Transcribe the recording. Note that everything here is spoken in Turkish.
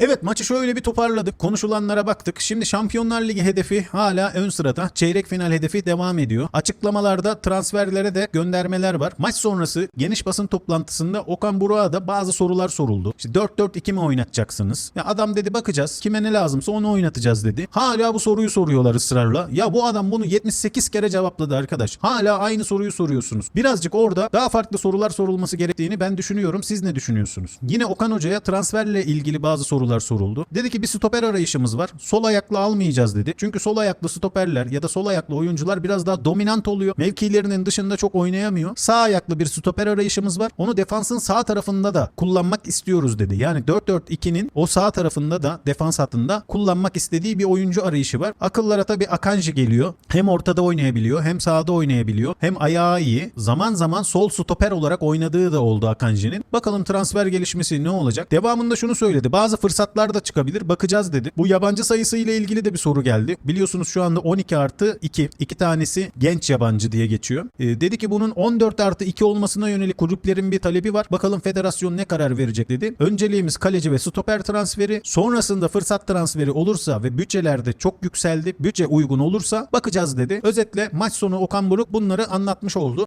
Evet maçı şöyle bir toparladık. Konuşulanlara baktık. Şimdi Şampiyonlar Ligi hedefi hala ön sırada. Çeyrek final hedefi devam ediyor. Açıklamalarda transferlere de göndermeler var. Maç sonrası geniş basın toplantısında Okan Burak'a da bazı sorular soruldu. İşte 4-4-2 mi oynatacaksınız? Ya adam dedi bakacağız. Kime ne lazımsa onu oynatacağız dedi. Hala bu soruyu soruyorlar ısrarla. Ya bu adam bunu 78 kere cevapladı arkadaş. Hala aynı soruyu soruyorsunuz. Birazcık orada daha farklı sorular sorulması gerektiğini ben düşünüyorum. Siz ne düşünüyorsunuz? Yine Okan Hoca'ya transferle ilgili bazı sorular soruldu. Dedi ki bir stoper arayışımız var. Sol ayaklı almayacağız dedi. Çünkü sol ayaklı stoperler ya da sol ayaklı oyuncular biraz daha dominant oluyor. Mevkilerinin dışında çok oynayamıyor. Sağ ayaklı bir stoper arayışımız var. Onu defansın sağ tarafında da kullanmak istiyoruz dedi. Yani 4-4-2'nin o sağ tarafında da defans hattında kullanmak istediği bir oyuncu arayışı var. Akıllara tabii Akanji geliyor. Hem ortada oynayabiliyor hem sağda oynayabiliyor. Hem ayağı iyi. Zaman zaman sol stoper olarak oynadığı da oldu Akanji'nin. Bakalım transfer gelişmesi ne olacak? Devamında şunu söyledi. Bazı fırsatlar da çıkabilir. Bakacağız dedi. Bu yabancı sayısı ile ilgili de bir soru geldi. Biliyorsunuz şu anda 12 artı 2. İki tanesi genç yabancı diye geçiyor. Ee, dedi ki bunun 14 artı 2 olmasına yönelik kulüplerin bir talebi var. Bakalım federasyon ne karar verecek dedi. Önceliğimiz kaleci ve stoper transferi. Sonrasında fırsat transferi olursa ve bütçelerde çok yükseldi. Bütçe uygun olursa bakacağız dedi. Özetle maç sonu Okan Buruk bunları anlatmış oldu.